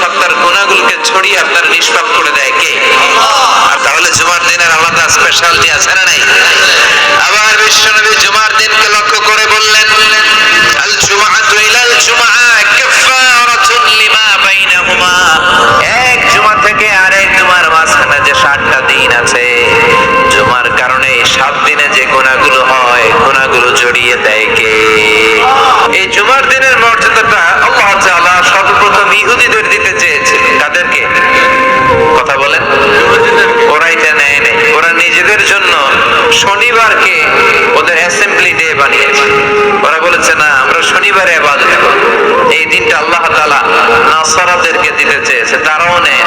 আপনার গুণাগুলোকে ছড়িয়ে আপনার নিষ্পাপ করে দেয় কে? আর তাহলে জুমার দিনের আলাদা স্পেশালিটি আছে না? জন্য শনিবারকে ওদের অ্যাসেম্বলি ডে বানিয়েছে ওরা বলেছে, না, আমরা শনিবারে আবাদ এই দিনটা আল্লাহ তালা নাসারাদেরকে দিতে চেয়েছে, তারাও নেয়।